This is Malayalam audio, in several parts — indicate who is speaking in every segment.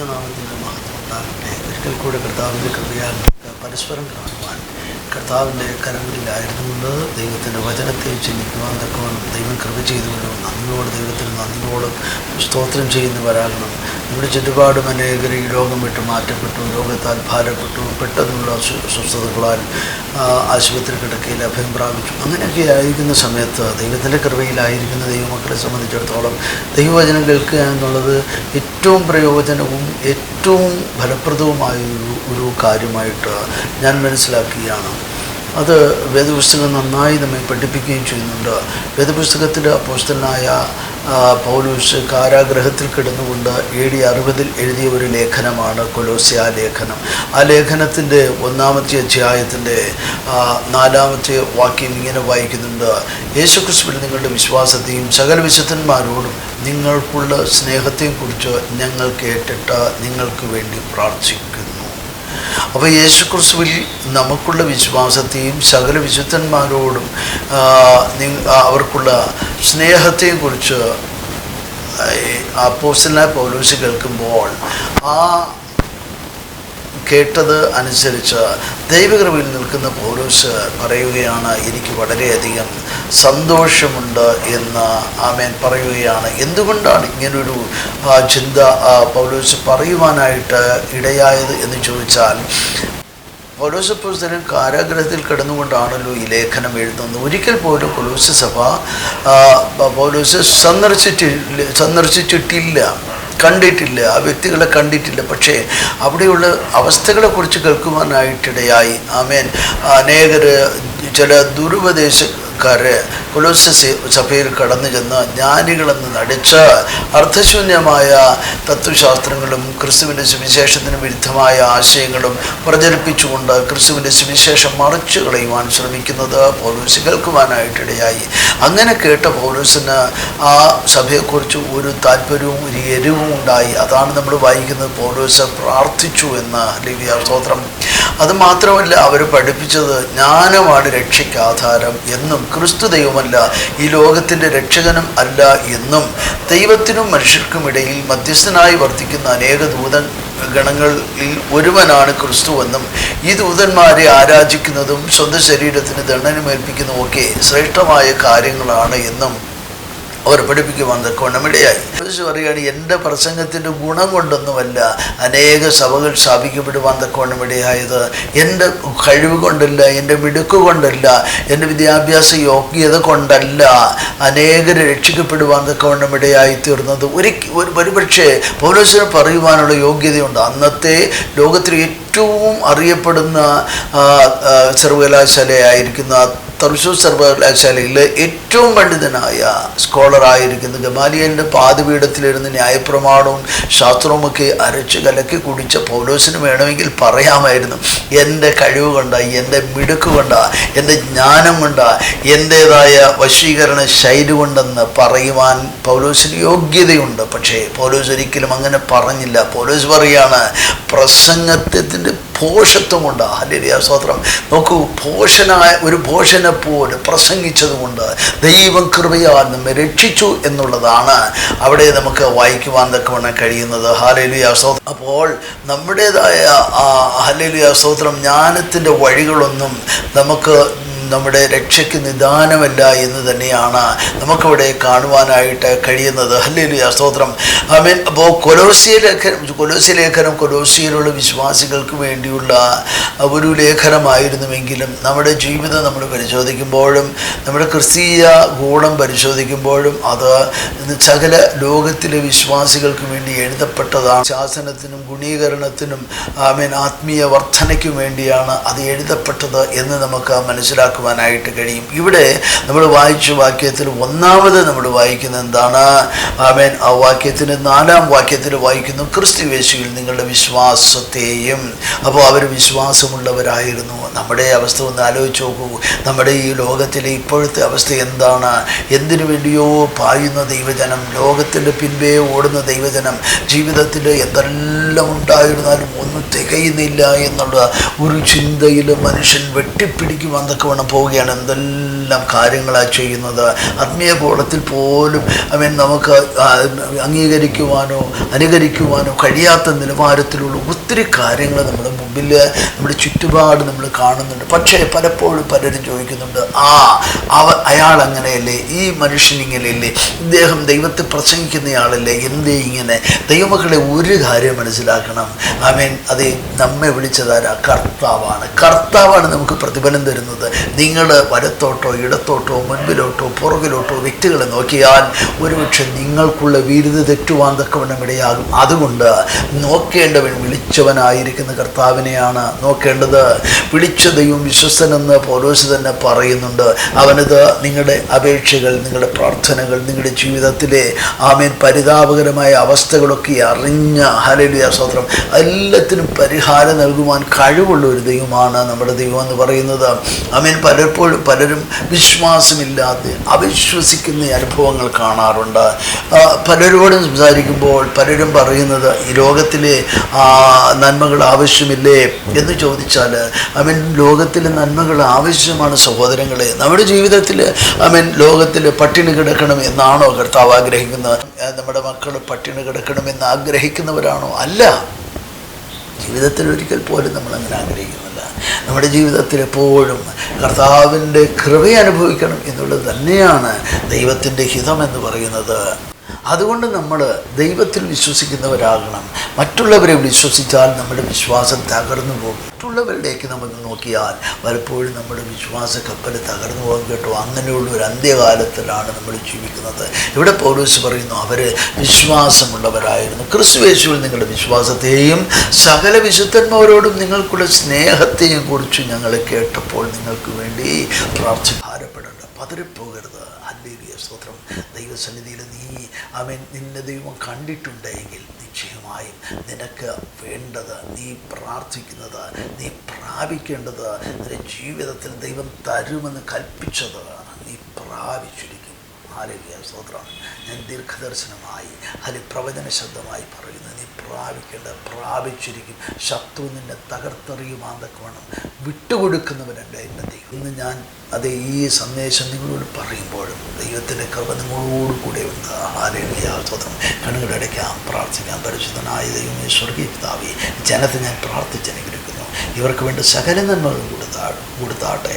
Speaker 1: ദൈവനാമത്തിന്റെ മഹത്വം ഉണ്ടാകട്ടെ ഒരിക്കൽ കൂടെ കർത്താവിന്റെ കൃപയാൽ പരസ്പരം കാണുവാൻ കർത്താവിന്റെ കരങ്ങളിലായിരുന്നുകൊണ്ട് ദൈവത്തിന്റെ വചനത്തെ ചിന്തിക്കുവാൻ തക്കവണ്ണം ദൈവം കൃപ ചെയ്തുകൊണ്ടും നന്ദിയോട് ദൈവത്തിന് നന്ദിയോട് സ്തോത്രം ചെയ്യുന്നവരാകണം. നമ്മുടെ ചുറ്റുപാടും അനേകർ ഈ രോഗം വിട്ട് മാറ്റപ്പെട്ടു രോഗത്താൽ ഭാരപ്പെട്ടു പെട്ടെന്നുള്ള സ്വസ്ഥതകളാൽ അസ്വസ്ഥതകളാൽ ആശുപത്രി കിടക്കയിൽ അഭയം പ്രാപിച്ചു. അങ്ങനെയൊക്കെ ആയിരിക്കുന്ന സമയത്ത് ദൈവത്തിന്റെ കൃപയിലായിരിക്കുന്ന ദൈവമക്കളെ സംബന്ധിച്ചിടത്തോളം ദൈവവചനം കേൾക്കുക എന്നുള്ളത് ഏറ്റവും പ്രയോജനവും ഏറ്റവും ഫലപ്രദവുമായ ഒരു കാര്യമായിട്ട് ഞാൻ മനസ്സിലാക്കുകയാണ് അത് വേദപുസ്തകം നന്നായി നമ്മെ പഠിപ്പിക്കുകയും ചെയ്യുന്നുണ്ട്. വേദപുസ്തകത്തിന്റെ അപ്പോസ്തലനായ ആ, പൗലൂസ് കാരാഗ്രഹത്തിൽ കിടന്നുകൊണ്ട് എ ഡി അറുപതിൽ എഴുതിയ ഒരു ലേഖനമാണ് കൊലോസിയ ലേഖനം. ആ ലേഖനത്തിന്റെ ഒന്നാമത്തെ അധ്യായത്തിന്റെ നാലാമത്തെ വാക്യം ഇങ്ങനെ വായിക്കുന്നുണ്ട്. യേശുക്രിസ്തുവിൽ നിങ്ങളുടെ വിശ്വാസത്തെയും സകല വിശുദ്ധന്മാരോടും നിങ്ങൾക്കുള്ള സ്നേഹത്തെക്കുറിച്ച് ഞങ്ങൾ കേട്ടിട്ട് നിങ്ങൾക്ക് വേണ്ടി പ്രാർത്ഥിക്കുന്നു. അപ്പോൾ യേശുക്രിസ്തുവിൽ നമുക്കുള്ള വിശ്വാസത്തെയും സകല വിശുദ്ധന്മാരോടും അവർക്കുള്ള സ്നേഹത്തെയും കുറിച്ച് അപ്പോസ്റ്റലായ പൗലോസ് കേൾക്കുമ്പോൾ ആ കേട്ടത് അനുസരിച്ച് ദൈവകൃപയിൽ നിൽക്കുന്ന പൗലോസ് പറയുകയാണ് എനിക്ക് വളരെയധികം സന്തോഷമുണ്ട് എന്ന് ആമേൻ പറയുകയാണ്. എന്തുകൊണ്ടാണ് ഇങ്ങനൊരു ചിന്ത പൗലോസ് പറയുവാനായിട്ട് ഇടയായത് എന്ന് ചോദിച്ചാൽ പൗലോസ് പുസ്തകൻ കാരാഗ്രഹത്തിൽ കിടന്നുകൊണ്ടാണല്ലോ ഈ ലേഖനം എഴുതുന്നത്. ഒരിക്കൽ പോലും പൗലോസ് സഭ പൗലോസ് സന്ദർശിച്ചിട്ടില്ല സന്ദർശിച്ചിട്ടില്ല. കണ്ടിട്ടില്ല ആ വ്യക്തികളെ കണ്ടിട്ടില്ല. പക്ഷേ അവിടെയുള്ള അവസ്ഥകളെക്കുറിച്ച് കേൾക്കുവാനായിട്ടിടയായി. ആമേൻ. അനേകർ ചില ദുരുപദേശക്കാര് കൊലോസ് സഭയിൽ കടന്നു ചെന്ന് ജ്ഞാനികളെന്ന് നടിച്ച് അർത്ഥശൂന്യമായ തത്വശാസ്ത്രങ്ങളും ക്രിസ്തുവിന്റെ സുവിശേഷത്തിന് വിരുദ്ധമായ ആശയങ്ങളും പ്രചരിപ്പിച്ചുകൊണ്ട് ക്രിസ്തുവിന്റെ സുവിശേഷം മറിച്ചു കളയുവാൻ ശ്രമിക്കുന്നത് പൗലൂസ് കേൾക്കുവാനായിട്ടിടയായി. അങ്ങനെ കേട്ട പൗലൂസിന് ആ സഭയെക്കുറിച്ച് ഒരു താല്പര്യവും ഒരു എരിവും ഉണ്ടായി. അതാണ് നമ്മൾ വായിക്കുന്നത്. പൗലൂസ് പ്രാർത്ഥിച്ചു എന്ന് ലിവിയ സ്തോത്രം. അത് മാത്രമല്ല അവർ പഠിപ്പിച്ചത് ജ്ഞാനമാണ് രക്ഷയ്ക്ക് ആധാരം എന്നും ക്രിസ്തു ദൈവമല്ല ഈ ലോകത്തിന്റെ രക്ഷകനും അല്ല എന്നും. ദൈവത്തിനും മനുഷ്യർക്കും ഇടയിൽ മധ്യസ്ഥനായി വർത്തിക്കുന്ന അനേക ദൂതൻ ഗണങ്ങളിൽ ഒരുവനാണ് ക്രിസ്തുവെന്നും ഈ ദൂതന്മാരെ ആരാധിക്കുന്നതും സ്വന്തം ശരീരത്തിന് ദണ്ഡനമേൽപ്പിക്കുന്നതും ഒക്കെ ശ്രേഷ്ഠമായ കാര്യങ്ങളാണ് എന്നും അവർ പഠിപ്പിക്കുവാൻ തക്കവണ്ണം ഇടയായി പറയുകയാണ് എന്റെ പ്രസംഗത്തിന്റെ ഗുണം കൊണ്ടൊന്നുമല്ല അനേക സഭകൾ സ്ഥാപിക്കപ്പെടുവാൻ തക്കവണ്ണം ഇടയായത് എന്റെ കഴിവ് കൊണ്ടല്ല എന്റെ മിടുക്ക് കൊണ്ടല്ല എന്റെ വിദ്യാഭ്യാസ യോഗ്യത കൊണ്ടല്ല അനേകർ രക്ഷിക്കപ്പെടുവാൻ തക്കവണ്ണം ഇടയായി തീർന്നത്. ഒരു ഒരുപക്ഷെ പൗലോസിനെ പറയുവാനുള്ള യോഗ്യതയുണ്ട്. അന്നത്തെ ലോകത്തിലെ ഏറ്റവും അറിയപ്പെടുന്ന സർവകലാശാലയായിരിക്കുന്ന തർശൂർ സർവകലാശാലയിൽ ഏറ്റവും പണ്ഡിതനായ സ്കോളറായിരിക്കുന്ന ഗമാലിയലിന്റെ പാതപീഠത്തിലിരുന്ന് ന്യായപ്രമാണവും ശാസ്ത്രവുമൊക്കെ അരച്ച് കലക്കി കുടിച്ച പൗലോസിന് വേണമെങ്കിൽ പറയാമായിരുന്നു. എന്റെ കഴിവ് കണ്ട എന്റെ മിടുക്ക് കൊണ്ടാ എന്റെ ജ്ഞാനം കൊണ്ടാ എന്റേതായ വശീകരണ ശൈലി കൊണ്ടെന്ന് പറയുവാൻ പൗലോസിന് യോഗ്യതയുണ്ട്. പക്ഷേ പൗലോസ് ഒരിക്കലും അങ്ങനെ പറഞ്ഞില്ല. പൗലോസ് പറയാണ് പ്രസംഗത്തിന്റെ ഭോഷത്വം കൊണ്ട് ഹല്ലേലൂയ. സ്തോത്രം. നോക്കൂ പോഷനായ ഒരു പോഷനെ പോലെ പ്രസംഗിച്ചതുകൊണ്ട് ദൈവം കൃപയാൽ നമ്മെ രക്ഷിച്ചു എന്നുള്ളതാണ് അവിടെ നമുക്ക് വായിക്കുവാൻ തക്കവണ്ണം കഴിയുന്നത്. ഹാലലിയ സ്തോത്രം. അപ്പോൾ നമ്മുടേതായ ആ ഹല്ലേലുയ സ്തോത്രം ജ്ഞാനത്തിന്റെ വഴികളൊന്നും നമുക്ക് നമ്മുടെ രക്ഷയ്ക്ക് നിദാനമല്ല എന്ന് തന്നെയാണ് നമുക്കവിടെ കാണുവാനായിട്ട് കഴിയുന്നത്. സ്തോത്രം. ഐ മീൻ അപ്പോൾ കൊലോസിയ ലേഖനം കൊലോസിയ ലേഖനം കൊലോസിയയിലുള്ള വിശ്വാസികൾക്ക് വേണ്ടിയുള്ള ഒരു ലേഖനമായിരുന്നുവെങ്കിലും നമ്മുടെ ജീവിതം നമ്മൾ പരിശോധിക്കുമ്പോഴും നമ്മുടെ ക്രിസ്തീയ ഗുണം പരിശോധിക്കുമ്പോഴും അത് സകല ലോകത്തിലെ വിശ്വാസികൾക്ക് വേണ്ടി എഴുതപ്പെട്ടതാണ്. ശാസനത്തിനും ഗുണീകരണത്തിനും ഐ മീൻ ആത്മീയ വർധനയ്ക്കും വേണ്ടിയാണ് അത് എഴുതപ്പെട്ടത് എന്ന് നമുക്ക് മനസ്സിലാക്കുവാനായിട്ട് കഴിയും. ഇവിടെ നമ്മൾ വായിച്ച വാക്യത്തിൽ ഒന്നാമത് നമ്മൾ വായിക്കുന്നത് എന്താണ്? ആമേൻ. ആ വാക്യത്തിന് നാലാം വാക്യത്തിൽ വായിക്കുന്നു ക്രിസ്തു യേശുവിൽ നിങ്ങളുടെ വിശ്വാസത്തെയും. അപ്പോൾ അവർ വിശ്വാസമുള്ളവരായിരുന്നു. നമ്മുടെ അവസ്ഥ ഒന്ന് ആലോചിച്ച് നോക്കൂ. നമ്മുടെ ഈ ലോകത്തിലെ ഇപ്പോഴത്തെ അവസ്ഥ എന്താണ്? എന്തിനു വേണ്ടിയോ പായുന്ന ദൈവജനം ലോകത്തിന്റെ പിൻപേ ഓടുന്ന ദൈവജനം ജീവിതത്തിൽ എന്തെല്ലാം ഉണ്ടായിരുന്നാലും ഒന്നും തികയുന്നില്ല എന്നുള്ള ഒരു ചിന്തയിൽ മനുഷ്യൻ വെട്ടിപ്പിടിക്കുവാൻ തക്കവണ്ണം പോവുകയാണ്. എന്തെല്ലാം എന്തെല്ലാം കാര്യങ്ങളാണ് ചെയ്യുന്നത്. ആത്മീയ കോളത്തിൽ പോലും അവൻ നമുക്ക് ആ, അംഗീകരിക്കുവാനോ അനുകരിക്കുവാനോ കഴിയാത്ത നിലവാരത്തിലുള്ള ഒത്തിരി കാര്യങ്ങൾ നമ്മുടെ മുമ്പിൽ നമ്മുടെ ചുറ്റുപാട് നമ്മൾ കാണുന്നുണ്ട്. പക്ഷേ പലപ്പോഴും പലരും ചോദിക്കുന്നുണ്ട് ആ അവ അയാൾ അങ്ങനെയല്ലേ ഈ മനുഷ്യൻ ഇങ്ങനെയല്ലേ ഇദ്ദേഹം ദൈവത്തെ പ്രസംഗിക്കുന്നയാളല്ലേ? എന്തേ ഇങ്ങനെ? ദൈവമക്കളെ ഒരു കാര്യം മനസ്സിലാക്കണം. അവൻ അത് നമ്മെ വിളിച്ചതാരാ? കർത്താവാണ്. കർത്താവാണ് നമുക്ക് പ്രതിഫലം തരുന്നത്. നിങ്ങൾ വലത്തോട്ടോ ഇടത്തോട്ടോ മുൻപിലോട്ടോ പുറകിലോട്ടോ വ്യക്തികളെ നോക്കിയാൽ ഒരുപക്ഷെ നിങ്ങൾക്കുള്ള വീരുത തെറ്റുവാൻ തക്കവണ്ണം ഇടയാകും. അതുകൊണ്ട് നോക്കേണ്ടവൻ വിളിച്ചവനായിരിക്കുന്ന കർത്താവിനെയാണ് നോക്കേണ്ടത്. വിളിച്ച ദൈവം വിശ്വസനെന്ന് പോലോസ് തന്നെ പറയുന്നുണ്ട്. അവനത് നിങ്ങളുടെ അപേക്ഷകൾ നിങ്ങളുടെ പ്രാർത്ഥനകൾ നിങ്ങളുടെ ജീവിതത്തിലെ ആമേൻ പരിതാപകരമായ അവസ്ഥകളൊക്കെ അറിഞ്ഞ ഹലലിയ സ്വത്രം എല്ലാത്തിനും പരിഹാരം നൽകുവാൻ കഴിവുള്ള ഒരു ദൈവമാണ് നമ്മുടെ ദൈവം എന്ന് പറയുന്നത്. ആമേൻ പലപ്പോഴും പലരും വിശ്വാസമില്ലാതെ അവിശ്വസിക്കുന്ന അനുഭവങ്ങൾ കാണാറുണ്ട്. പലരോടും സംസാരിക്കുമ്പോൾ പലരും പറയുന്നത് ഈ ലോകത്തിലെ നന്മകൾ ആവശ്യമില്ലേ? എന്ന് ചോദിച്ചാൽ ഐ മീൻ ലോകത്തിലെ നന്മകൾ ആവശ്യമാണ് സഹോദരങ്ങളെ. നമ്മുടെ ജീവിതത്തിൽ ഐ മീൻ ലോകത്തിൽ പട്ടിണി കിടക്കണം എന്നാണോ കർത്താവ് ആഗ്രഹിക്കുന്നത്? നമ്മുടെ മക്കൾ പട്ടിണി കിടക്കണമെന്ന് ആഗ്രഹിക്കുന്നവരാണോ? അല്ല. ജീവിതത്തിൽ ഒരിക്കൽ പോലും നമ്മൾ അങ്ങനെ ആഗ്രഹിക്കുന്നില്ല. നമ്മുടെ ജീവിതത്തിൽ എപ്പോഴും കർത്താവിന്റെ കൃപ അനുഭവിക്കണം എന്നുള്ളത് തന്നെയാണ് ദൈവത്തിന്റെ ഹിതം എന്ന് പറയുന്നത്. അതുകൊണ്ട് നമ്മൾ ദൈവത്തിൽ വിശ്വസിക്കുന്നവരാകണം. മറ്റുള്ളവരെ വിശ്വസിച്ചാൽ നമ്മുടെ വിശ്വാസം തകർന്നു പോകും. മറ്റുള്ളവരിലേക്ക് നമുക്ക് നോക്കിയാൽ പലപ്പോഴും നമ്മുടെ വിശ്വാസ കപ്പൽ തകർന്നു പോകും കേട്ടോ. അങ്ങനെയുള്ള ഒരു അന്ത്യകാലത്തിലാണ് നമ്മൾ ജീവിക്കുന്നത്. ഇവിടെ പൗലോസ് പറയുന്നു അവർ വിശ്വാസമുള്ളവരായിരുന്നു. ക്രിസ്തു യേശുവിൽ നിങ്ങളുടെ വിശ്വാസത്തെയും സകല വിശുദ്ധന്മാരോടും നിങ്ങൾക്കുള്ള സ്നേഹത്തെയും കുറിച്ച് ഞങ്ങൾ കേട്ടപ്പോൾ നിങ്ങൾക്ക് വേണ്ടി പ്രാർത്ഥിഭാരപ്പെടേണ്ട പതറിപ്പോകരുത് അല്ലേ സ്തോത്രം. ദൈവസന്നിധിയിൽ നീ അവൻ നിന്നെ ദൈവം കണ്ടിട്ടുണ്ടെങ്കിൽ നിശ്ചയമായും നിനക്ക് വേണ്ടത് നീ പ്രാർത്ഥിക്കുന്നത് നീ പ്രാപിക്കേണ്ടത് നിന്റെ ജീവിതത്തിൽ ദൈവം തരുമെന്ന് കൽപ്പിച്ചത് നീ പ്രാപിച്ചിരിക്കും. ആരോഗ്യ സ്തോത്രം. ഞാൻ ദീർഘദർശനമായി അല്ലെ പ്രവചന ശബ്ദമായി പറയുന്നു. നീ പ്രാപിക്കേണ്ട പ്രാപിച്ചിരിക്കും. ശത്രു നിന്നെ തകർത്തെറിയുമാന്തൊക്കെ വേണം വിട്ടുകൊടുക്കുന്നവനല്ല എന്റെ ദൈവം. ഇന്ന് ഞാൻ അത് ഈ സന്ദേശം നിങ്ങളോട് പറയുമ്പോഴും ദൈവത്തിന്റെ കൃപ നിങ്ങളോട് കൂടെ ഉണ്ട്. ആരോഗ്യ സ്തോത്രം. കണ്ണുകളടയ്ക്കാം പ്രാർത്ഥിക്കാം പരിശുദ്ധനായ ദൈവമേ സ്വർഗീയ പിതാവി ജനത്തെ ഞാൻ പ്രാർത്ഥിച്ചനുഗ്രഹിക്കുന്നു ഇവർക്ക് വേണ്ടി സകല നന്മകളും കൊടുത്താ കൊടുത്താട്ടെ.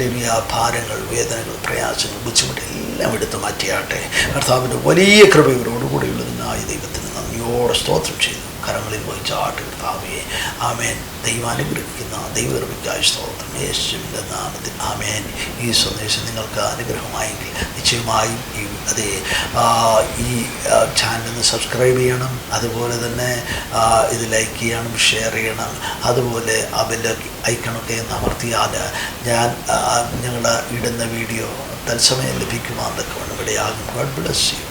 Speaker 1: ലഭ്യ ഭാരങ്ങൾ വേദനകൾ പ്രയാസങ്ങൾ ബുദ്ധിമുട്ട് എല്ലാം എടുത്തു മാറ്റിയാട്ടെ. കർത്താവിന്റെ വലിയ കൃപ ദൈവത്തിന് നന്ദിയോടെ സ്തോത്രം ചെയ്യുന്നു. കരങ്ങളിൽ വഹിച്ചാട്ട് കർത്താവേ ആമേൻ. ദൈവാനുഗ്രഹിക്കുന്ന ദൈവകൃപയ്ക്കായി സ്തോത്രം. യേശുവിന്റെ നാമത്തിൽ ആമേൻ. ഈ സന്ദേശം നിങ്ങൾക്ക് അനുഗ്രഹമായെങ്കിൽ നിശ്ചയമായും ഈ അതേ ഈ ചാനലിന് സബ്സ്ക്രൈബ് ചെയ്യണം. അതുപോലെ തന്നെ ഇത് ലൈക്ക് ചെയ്യണം ഷെയർ ചെയ്യണം. അതുപോലെ ആ ഐക്കണൊക്കെ ഒന്ന് അമർത്തിയാൽ ഞാൻ ഞങ്ങളുടെ ഇടുന്ന വീഡിയോ തത്സമയം ലഭിക്കുവാൻ തക്കവണ്ണം ഇവിടെയാകും. God bless you